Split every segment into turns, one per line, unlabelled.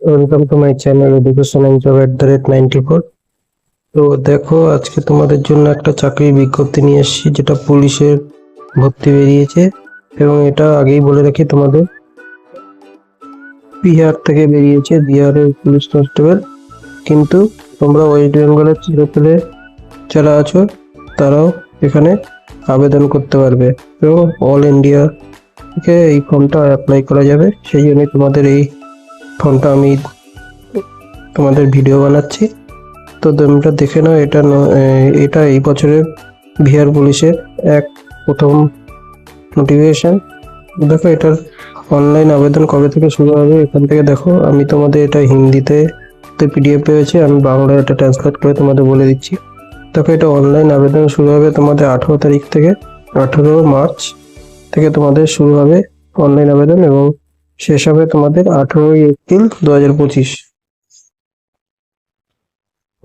Welcome to my channel education and job at the rate ninety four তো দেখো, আজকে তোমাদের জন্য একটা চাকরির বিজ্ঞপ্তি নিয়ে এসেছি, যেটা পুলিশের ভর্তি বেরিয়েছে এবং এটা আগেই বলে রাখি তোমাদের। বিহার থেকে বেরিয়েছে, বিহারের পুলিশ কনস্টেবল কিন্তু তোমরা ওয়েস্ট বেঙ্গলের ছেলেপেলে যারা আছো, তারাও এখানে আবেদন করতে পারবে। এবং অল ইন্ডিয়া থেকে এই ফর্মটা অ্যাপ্লাই করা যাবে, সেই জন্য তোমাদের এই ফোনটা আমি তোমাদের ভিডিও বানাচ্ছি। তো তোমরা দেখে নাও, এটা এটা এই বছরের বিহার পুলিশের এক প্রথম নোটিফিকেশন। দেখো, এটার অনলাইন আবেদন কবে থেকে শুরু হবে এখান থেকে দেখো। আমি তোমাদের এটা হিন্দিতে তো পিডিএফ পেয়েছি, আমি বাংলায় এটা ট্রান্সলেট করে তোমাদের বলে দিচ্ছি। দেখো, এটা অনলাইন আবেদন শুরু হবে তোমাদের আঠেরো তারিখ থেকে, আঠেরো মার্চ থেকে তোমাদের শুরু হবে অনলাইন আবেদন এবং শেষ হবে তোমাদের আঠেরোই এপ্রিল দু হাজার পঁচিশ।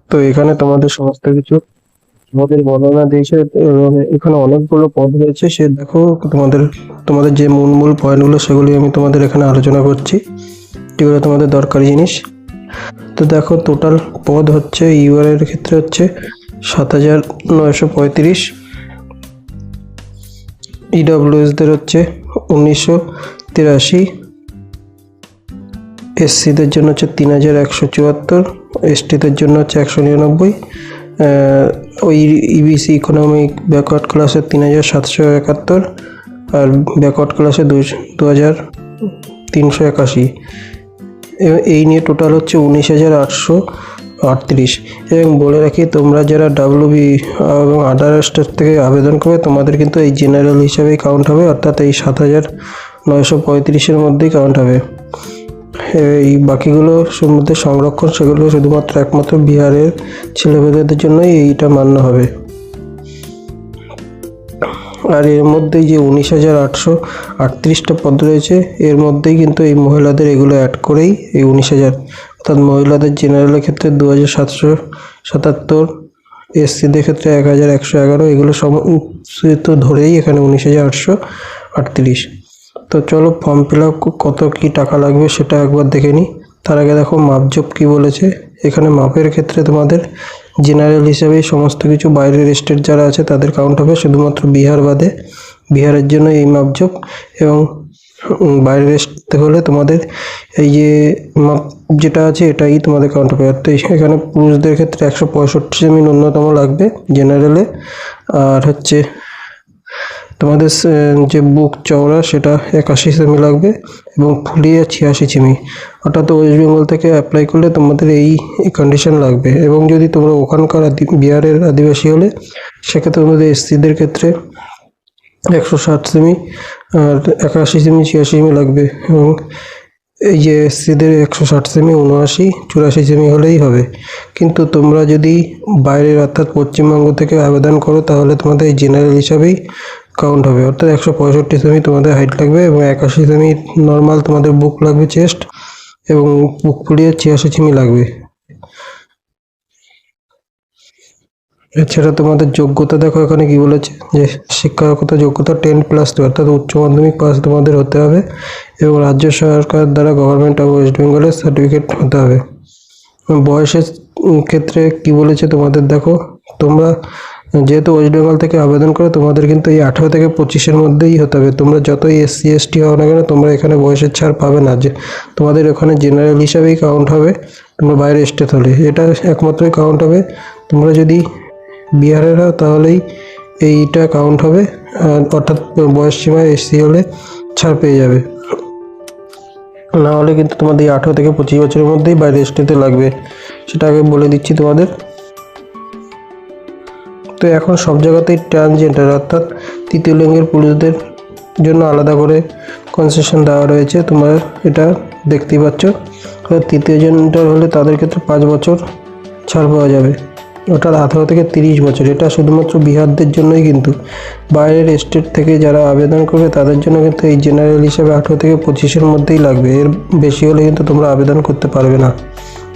তো এখানে তোমাদের সমস্ত কিছু তোমাদের বর্ণনা দিয়েছে এবং এখানে অনেকগুলো পদ রয়েছে, সে দেখো তোমাদের তোমাদের যে মূল মূল পয়েন্টগুলো সেগুলি আমি তোমাদের এখানে আলোচনা করছি যেগুলো তোমাদের দরকারি জিনিস। তো দেখো টোটাল পদ হচ্ছে ইউআর এর ক্ষেত্রে হচ্ছে সাত হাজার নয়শো পঁয়ত্রিশ ইডব্লিউএসদের হচ্ছে উনিশশো তিরাশি এসসিদের জন্য হচ্ছে তিন হাজার একশো চুয়াত্তর এসটিদের জন্য হচ্ছে একশো নিরানব্বই ওই ইবিসি ইকোনমিক ব্যাকওয়ার্ড ক্লাসের তিন হাজার সাতশো একাত্তর আর ব্যাকওয়ার্ড ক্লাসে দু হাজার তিনশো একাশি। এই নিয়ে টোটাল হচ্ছে উনিশ হাজার আটশো আটত্রিশ। এবং বলে রাখি, তোমরা যারা ডাব্লিউবি এবং আদার স্টেট থেকে আবেদন করবে, তোমাদের কিন্তু এই জেনারেল হিসাবেই কাউন্ট হবে, অর্থাৎ এই সাত হাজার নয়শো পঁয়ত্রিশের মধ্যেই কাউন্ট হবে। এই বাকিগুলো মধ্যে সংরক্ষণ, সেগুলো শুধুমাত্র একমাত্র বিহারের ছেলেমেয়েদের জন্যই এইটা মান্য হবে। আর এর মধ্যেই যে উনিশ হাজার আটশো আটত্রিশটা পদ রয়েছে, এর মধ্যেই কিন্তু এই মহিলাদের এগুলো অ্যাড করেই এই উনিশ হাজার। অর্থাৎ মহিলাদের জেনারেলের ক্ষেত্রে দু হাজার সাতশো সাতাত্তর, এসসিদের ক্ষেত্রে এক হাজার একশো এগারো, এগুলো সমস্ত ধরেই এখানে উনিশ হাজার আটশো আটত্রিশ। তো চলো ফর্ম ফিল কত কি টাকা লাগবে সেটা একবার দেখে নিই তার আগে দেখো মাপজোপ কি বলেছে। এখানে মাপের ক্ষেত্রে তোমাদের জেনারেল হিসাবে সমস্ত কিছু বাইরের স্টেট যারা আছে তাদের কাউন্ট হবে, শুধুমাত্র বিহার বাদে। বিহারের জন্য এই মাপজোপ এবং বাইরের স্টেট হলে তোমাদের এই যে মাপ যেটা আছে এটাই তোমাদের কাউন্ট হবে। তো এখানে পুরুষদের ক্ষেত্রে একশো পঁয়ষট্টি সেমি ন্যূনতম লাগবে জেনারেলে আর হচ্ছে তোমাদের যে বুক চওড়া, সেটা একাশি সেমি লাগবে এবং ফুলিয়ে ছিয়াশি সেমি। অর্থাৎ ওয়েস্ট বেঙ্গল থেকে অ্যাপ্লাই করলে তোমাদের এই কন্ডিশন লাগবে। এবং যদি তোমরা ওখানকার বিহারের আদিবাসী হলে, সেক্ষেত্রে তোমাদের এসসিদের ক্ষেত্রে একশো ষাট সেমি আর একাশি সেমি, ছিয়াশি সেমি লাগবে। এবং এই যে এসসিদের একশো ষাট সেমি, উনআশি, চুরাশি সেমি হলেই হবে। কিন্তু তোমরা যদি বাইরের, অর্থাৎ পশ্চিমবঙ্গ থেকে আবেদন করো, তাহলে তোমাদের এই জেনারেল হিসাবেই কাউন্ট হবে। অর্থাৎ একশো পঁয়ষট্টি সেমি তোমাদের হাইট লাগবে এবং একাশি সেমি নর্মাল তোমাদের বুক লাগবে চেস্ট এবং বুক ফুলিয়ে ছিয়াশি সেমি লাগবে। এছাড়া তোমাদের যোগ্যতা দেখো এখানে কি বলেছে, যে শিক্ষাগত যোগ্যতা টেন প্লাস টু অর্থাৎ উচ্চ মাধ্যমিক পাস তোমাদের হতে হবে এবং রাজ্য সরকার দ্বারা গভর্নমেন্ট অফ ওয়েস্ট বেঙ্গলের সার্টিফিকেট হতে হবে। বয়সের ক্ষেত্রে কি বলেছে তোমাদের দেখো, তোমরা যেহেতু ওয়েস্ট বেঙ্গল থেকে আবেদন করে, তোমাদের কিন্তু এই আঠেরো থেকে পঁচিশের মধ্যেই হতে হবে। তোমরা যতই এসসি এসটি হও না কেন, তোমরা এখানে বয়সের ছাড় পাবে না। যে তোমাদের ওখানে জেনারেল হিসাবেই কাউন্ট হবে, তোমরা বাইরে স্টেট হলে। এটা একমাত্রই কাউন্ট হবে। তোমরা যদি বিহারের হও, তাহলেই এইটা কাউন্ট হবে অর্থাৎ বয়স সীমায় এসসি হলে ছাড় পেয়ে যাবে। না হলে কিন্তু তোমাদের এই আঠেরো থেকে পঁচিশ বছরের মধ্যেই বাইরে স্টেটে লাগবে। সেটা আগে বলে দিচ্ছি তোমাদের। তো এখন সব জায়গাতেই ট্রান্সজেন্ডার অর্থাৎ তৃতীয় লিঙ্গের পুরুষদের জন্য আলাদা করে কনসেশন দেওয়া রয়েছে। তোমরা এটা দেখতেই পাচ্ছ। তৃতীয় জেন্ডার হলে তাদের ক্ষেত্রে পাঁচ বছর ছাড় পাওয়া যাবে। অর্থাৎ আঠারো থেকে তিরিশ বছর। এটা শুধুমাত্র বিহারদের জন্যই কিন্তু। বাইরের স্টেট থেকে যারা আবেদন করবে, তাদের জন্য কিন্তু এই জেনারেল হিসাবে আঠেরো থেকে পঁচিশের মধ্যেই লাগবে। এর বেশি হলে কিন্তু তোমরা আবেদন করতে পারবে না।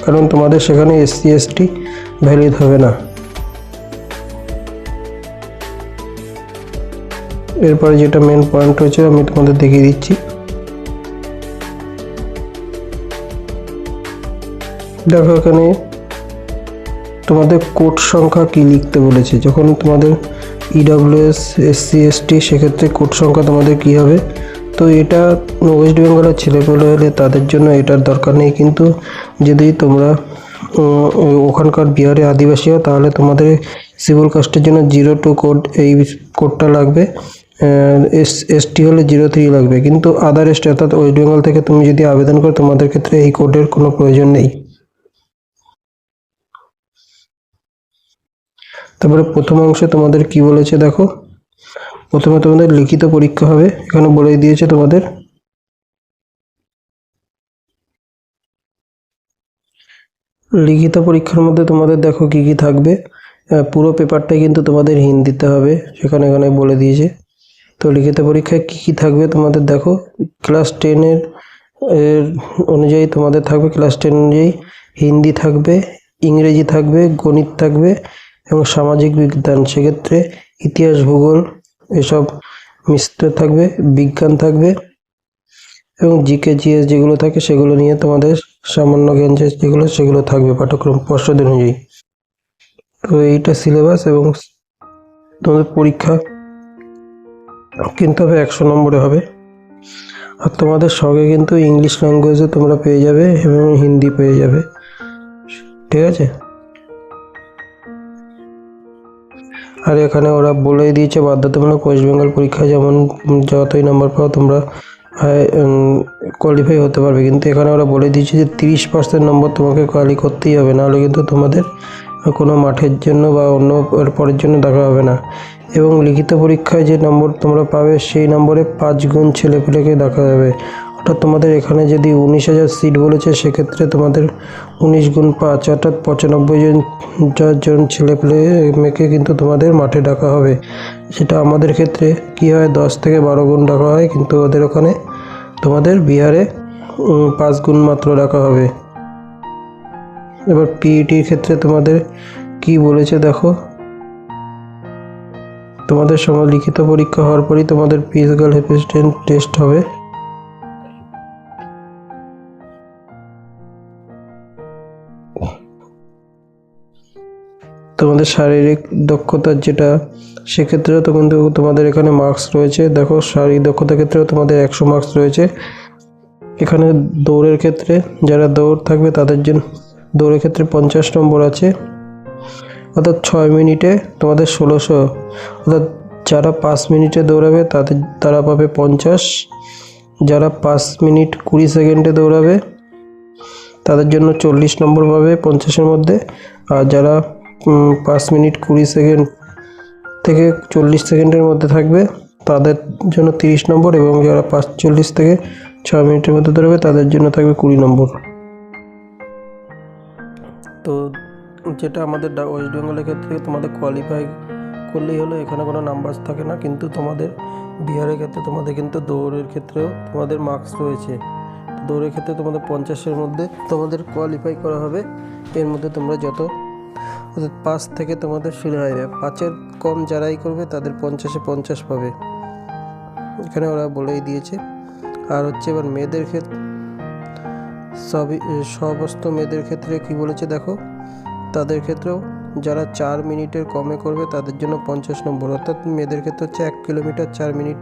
কারণ তোমাদের সেখানে এসসি এসটি ভ্যালিড হবে না। এরপরে যেটা মেন পয়েন্ট রয়েছে, আমি তোমাদের দেখিয়ে দিচ্ছি। দেখো এখানে তোমাদের কোড সংখ্যা কি লিখতে বলেছে। যখন তোমাদের ইডাব্লিউএস এসসি এসটি সেক্ষেত্রে কোড সংখ্যা তোমাদের কি হবে? তো এটা ওয়েস্ট বেঙ্গলের ছেলেপুলে হলে তাদের জন্য এটার দরকার নেই। কিন্তু যদি তোমরা ওখানকার বিহারে আদিবাসী হও তাহলে তোমাদের সিভিল কাস্টের জন্য জিরো টু কোড এই কোডটা লাগবে। এস এসটি হলে জিরো থ্রি লাগবে। কিন্তু আদার এসটি অর্থাৎ ওয়েস্ট বেঙ্গল থেকে তুমি যদি আবেদন করো, তোমাদের ক্ষেত্রে এই কোডের কোনো প্রয়োজন নেই। তারপরে প্রথম অংশে তোমাদের কি বলেছে দেখো? প্রথমে তোমাদের লিখিত পরীক্ষা হবে। এখানে বলে দিয়েছে তোমাদের লিখিত পরীক্ষার মধ্যে তোমাদের দেখো কি কি থাকবে। পুরো পেপারটাই কিন্তু তোমাদের হিন্দিতে হবে। সেখানে এখানে বলে দিয়েছে। তো লিখিত পরীক্ষায় কি কি থাকবে তোমাদের দেখো? ক্লাস টেনের অনুযায়ী তোমাদের থাকবে ক্লাস টেন অনুযায়ী হিন্দি থাকবে, ইংরেজি থাকবে, গণিত থাকবে এবং সামাজিক বিজ্ঞান। সেক্ষেত্রে ইতিহাস, ভূগোল এসব মিশ্র থাকবে, বিজ্ঞান থাকবে এবং জিকে, জিএস যেগুলো থাকে সেগুলো নিয়ে তোমাদের সামান্য জ্ঞান যেগুলো সেগুলো থাকবে পাঠ্যক্রম পর্ষদ অনুযায়ী। তো এইটা সিলেবাস এবং তোমাদের পরীক্ষা কিন্তু হবে একশো নম্বরে হবে। আর তোমাদের সঙ্গে কিন্তু ইংলিশ ল্যাঙ্গুয়েজে তোমরা পেয়ে যাবে এবং হিন্দি পেয়ে যাবে। ঠিক আছে? আর এখানে ওরা বলেই দিয়েছে, বাধ্যতামূলক ওয়েস্ট বেঙ্গল পরীক্ষায় যেমন যতই নাম্বার পাও তোমরা কোয়ালিফাই হতে পারবে। কিন্তু এখানে ওরা বলে দিয়েছে যে তিরিশ পার্সেন্ট নম্বর তোমাকে কোয়ালি করতেই হবে। নাহলে কিন্তু তোমাদের কোনো মাঠের জন্য বা অন্য পরের জন্য দেখা হবে না। এবং লিখিত পরীক্ষায় যে নম্বর তোমরা পাবে, সেই নম্বরে পাঁচ গুণ ছেলেপুলেকে দেখা যাবে। অর্থাৎ তোমাদের এখানে যদি উনিশ হাজার সিট বলেছে, সেক্ষেত্রে তোমাদের উনিশ গুণ পাঁচ, অর্থাৎ পঁচানব্বই জন জন- ছেলেপুলে মেয়েকে কিন্তু তোমাদের মাঠে ডাকা হবে। সেটা আমাদের ক্ষেত্রে কি হয়, দশ থেকে বারো গুণ ডাকা হয়, কিন্তু ওদের ওখানে তোমাদের বিহারে পাঁচ গুণ মাত্র ডাকা হবে। এবার পিইটির ক্ষেত্রে তোমাদের কি বলেছে দেখো। তোমাদের সময় লিখিত পরীক্ষা হওয়ার পরই তোমাদের ফিজিক্যাল অ্যাসিস্ট্যান্ট টেস্ট হবে। তোমাদের শারীরিক দক্ষতা যেটা, সেক্ষেত্রেও তো কিন্তু তোমাদের এখানে মার্কস রয়েছে। দেখো, শারীরিক দক্ষতার ক্ষেত্রেও তোমাদের একশো মার্কস রয়েছে। এখানে দৌড়ের ক্ষেত্রে যারা দৌড় থাকবে তাদের জন্য, দৌড়ের ক্ষেত্রে পঞ্চাশ নম্বর আছে। অর্থাৎ ছয় মিনিটে তোমাদের ষোলোশো, অর্থাৎ যারা পাঁচ মিনিটে দৌড়াবে তাদের, তারা পাবে পঞ্চাশ। যারা পাঁচ মিনিট কুড়ি সেকেন্ডে দৌড়াবে তাদের জন্য চল্লিশ নম্বর পাবে পঞ্চাশের মধ্যে। আর যারা পাঁচ মিনিট কুড়ি সেকেন্ড থেকে চল্লিশ সেকেন্ডের মধ্যে থাকবে তাদের জন্য তিরিশ নম্বর এবং যারা পাঁচ, চল্লিশ থেকে ছয় মিনিটের মধ্যে দৌড়াবে তাদের জন্য থাকবে কুড়ি নম্বর। তো যেটা আমাদের ওয়েস্ট বেঙ্গলের ক্ষেত্রে তোমাদের কোয়ালিফাই করলেই হলো, এখানে কোনো নাম্বার থাকে না, কিন্তু তোমাদের বিহারের ক্ষেত্রে, তোমাদের কিন্তু দৌড়ের ক্ষেত্রেও তোমাদের মার্কস রয়েছে। দৌড়ের ক্ষেত্রে তোমাদের পঞ্চাশের মধ্যে তোমাদের কোয়ালিফাই করা হবে, এর মধ্যে তোমরা যত অর্থাৎ পাঁচ থেকে তোমাদের শুরু হবে পাঁচের কম যারাই করবে, তাদের পঞ্চাশে পঞ্চাশ পাবে। এখানে ওরা বলেই দিয়েছে। আর হচ্ছে এবার মেয়েদের ক্ষেত্রে সবই সমস্ত মেয়েদের ক্ষেত্রে কি বলেছে দেখো? তাদের ক্ষেত্রেও যারা চার মিনিটের কমে করবে তাদের জন্য পঞ্চাশ নম্বর। অর্থাৎ মেয়েদের ক্ষেত্রে হচ্ছে এক কিলোমিটার চার মিনিট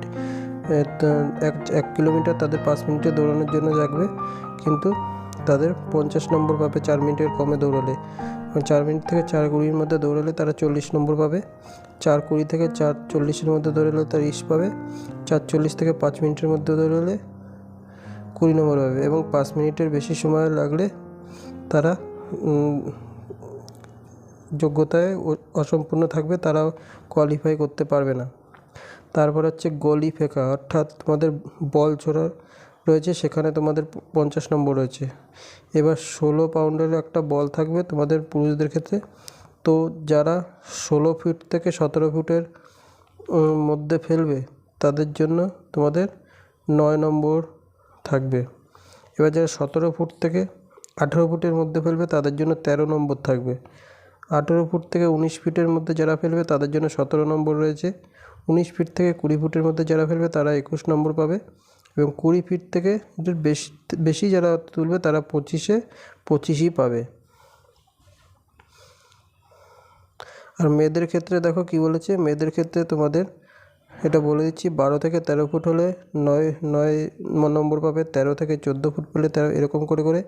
এক এক কিলোমিটার তাদের পাঁচ মিনিটে দৌড়ানোর জন্য লাগবে কিন্তু তাদের পঞ্চাশ নম্বর পাবে চার মিনিটের কমে দৌড়ালে চার মিনিট থেকে চার কুড়ির মধ্যে দৌড়ালে তারা চল্লিশ নম্বর পাবে। চার কুড়ি থেকে চার চল্লিশের মধ্যে দৌড়ালে তারা ইস পাবে। চার চল্লিশ থেকে পাঁচ মিনিটের মধ্যে দৌড়ালে কুড়ি নম্বর পাবে এবং পাঁচ মিনিটের বেশি সময় লাগলে তারা যোগ্যতায় অসম্পূর্ণ থাকবে তারা কোয়ালিফাই করতে পারবে না। তারপর হচ্ছে গলি ফেঁকা, অর্থাৎ তোমাদের বল ছোড়া রয়েছে, সেখানে তোমাদের পঞ্চাশ নম্বর রয়েছে। এবার ষোলো পাউন্ডের একটা বল থাকবে তোমাদের পুরুষদের ক্ষেত্রে। তো যারা ষোলো ফিট থেকে সতেরো ফুটের মধ্যে ফেলবে, তাদের জন্য তোমাদের নয় নম্বর থাকবে। এবার যারা সতেরো ফুট থেকে আঠেরো ফুটের মধ্যে ফেলবে, তাদের জন্য তেরো নম্বর থাকবে। আঠেরো ফুট থেকে উনিশ ফিটের মধ্যে যারা ফেলবে, তাদের জন্য সতেরো নম্বর রয়েছে। উনিশ ফিট থেকে কুড়ি ফুটের মধ্যে যারা ফেলবে, তারা একুশ নম্বর পাবে। এবং কুড়ি ফিট থেকে বেশি বেশি যারা তুলবে, তারা পঁচিশে, পঁচিশই পাবে। আর মেয়েদের ক্ষেত্রে দেখো কি বলেছে? মেয়েদের ক্ষেত্রে তোমাদের এটা বলে দিচ্ছি, বারো থেকে তেরো ফুট হলে নয় নয় নম্বর পাবে, তেরো থেকে চোদ্দ ফুট পেলে তেরো, এরকম করে করে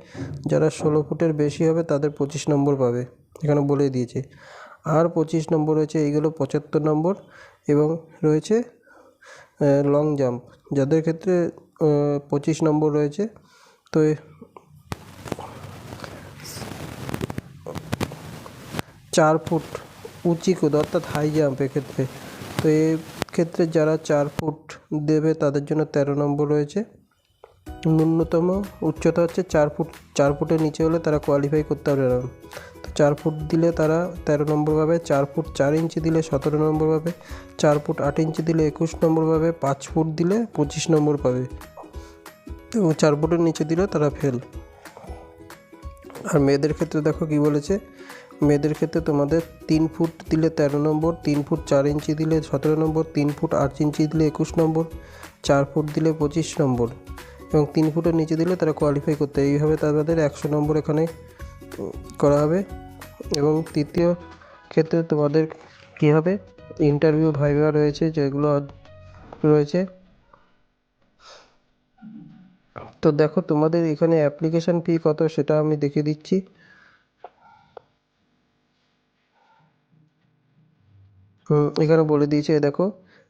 যারা ষোলো ফুটের বেশি হবে, তাদের পঁচিশ নম্বর পাবে। এখানে বলে দিয়েছে। আর পঁচিশ নম্বর রয়েছে এইগুলো পঁচাত্তর নম্বর এবং রয়েছে লং জাম্প যাদের ক্ষেত্রে পঁচিশ নম্বর রয়েছে, তো চার ফুট উঁচি কুদ অর্থাৎ হাই জাম্প এক্ষেত্রে তো এই ক্ষেত্রে যারা চার ফুট দেবে, তাদের জন্য তেরো নম্বর রয়েছে। ন্যূনতম উচ্চতা হচ্ছে চার ফুট, চার ফুটের নিচে হলে তারা কোয়ালিফাই করতে পারবে না। চার ফুট দিলে তারা তেরো নম্বর পাবে, চার ফুট চার ইঞ্চি দিলে সতেরো নম্বর পাবে, চার ফুট আট ইঞ্চি দিলে একুশ নম্বর পাবে, পাঁচ ফুট দিলে পঁচিশ নম্বর পাবে। এবং চার ফুটের নিচে দিলে তারা ফেল আর মেয়েদের ক্ষেত্রে দেখো কি বলেছে, মেয়েদের ক্ষেত্রে তোমাদের তিন ফুট দিলে তেরো নম্বর, তিন ফুট চার ইঞ্চি দিলে সতেরো নম্বর, তিন ফুট আট ইঞ্চি দিলে একুশ নম্বর, চার ফুট দিলে পঁচিশ নম্বর। এবং তিন ফুটের নিচে দিলে তারা কোয়ালিফাই করতে। এইভাবে তাদের একশো নম্বর এখানে করা হবে। এবং তৃতীয় ক্ষেত্রে তোমাদের কী হবে? ইন্টারভিউ ভাইভা রয়েছে, যেগুলো রয়েছে। তো দেখো, তোমাদের এখানে অ্যাপ্লিকেশন ফি কত সেটা আমি দেখিয়ে দিচ্ছি। এখানে বলে দিয়েছে, দেখো,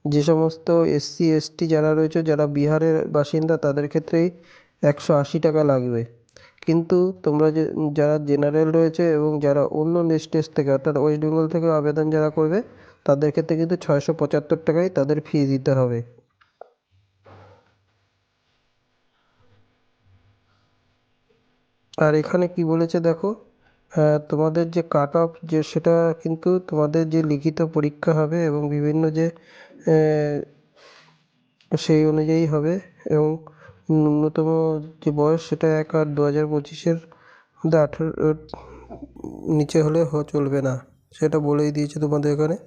যে সমস্ত এসসি এসটি যারা রয়েছে, যারা বিহারের বাসিন্দা, তাদের ক্ষেত্রেই একশো আশি টাকা লাগবে। কিন্তু তোমরা যে, যারা জেনারেল রয়েছে এবং যারা অন্য স্টেট থেকে, অর্থাৎ ওয়েস্ট বেঙ্গল থেকে আবেদন যারা করবে, তাদের ক্ষেত্রে কিন্তু ছয়শো পঁচাত্তর টাকাই তাদের ফি দিতে হবে। আর এখানে কি বলেছে দেখো? তোমাদের যে কাট অফ যে, সেটা কিন্তু তোমাদের যে লিখিত পরীক্ষা হবে এবং বিভিন্ন যে সেই অনুযায়ী হবে এবং ন্যূনতম যে বয়স সেটা এক আট দু হাজার পঁচিশের মধ্যে আঠেরো নিচে হলে চলবে না। সেটা বলেই দিয়েছে তোমাদের এখানে।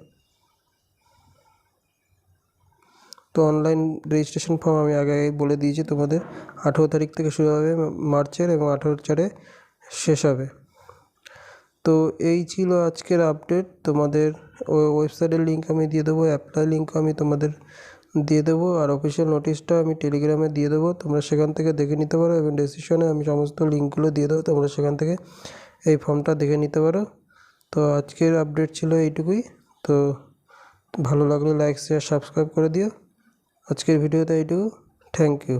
তো অনলাইন রেজিস্ট্রেশন ফর্ম আমি আগে বলে দিয়েছি তোমাদের। আঠেরো তারিখ থেকে শুরু হবে মার্চের এবং আঠেরো চারে শেষ হবে। তো এই ছিল আজকের আপডেট তোমাদের ওয়েবসাইটের লিঙ্ক আমি দিয়ে দেবো। অ্যাপ্লাই লিঙ্ক আমি তোমাদের দিয়ে দেবো আর অফিসিয়াল নোটিশটা আমি টেলিগ্রামে দিয়ে দেবো। তোমরা সেখান থেকে দেখে নিতে পারো এবং ডিসিশনে আমি সমস্ত লিঙ্কগুলো দিয়ে দেবো। তোমরা সেখান থেকে এই ফর্মটা দেখে নিতে পারো। তো আজকের আপডেট ছিল এইটুকুই। তো ভালো লাগলে লাইক শেয়ার সাবস্ক্রাইব করে দিও। আজকের ভিডিওতে এইটুকু। Thank you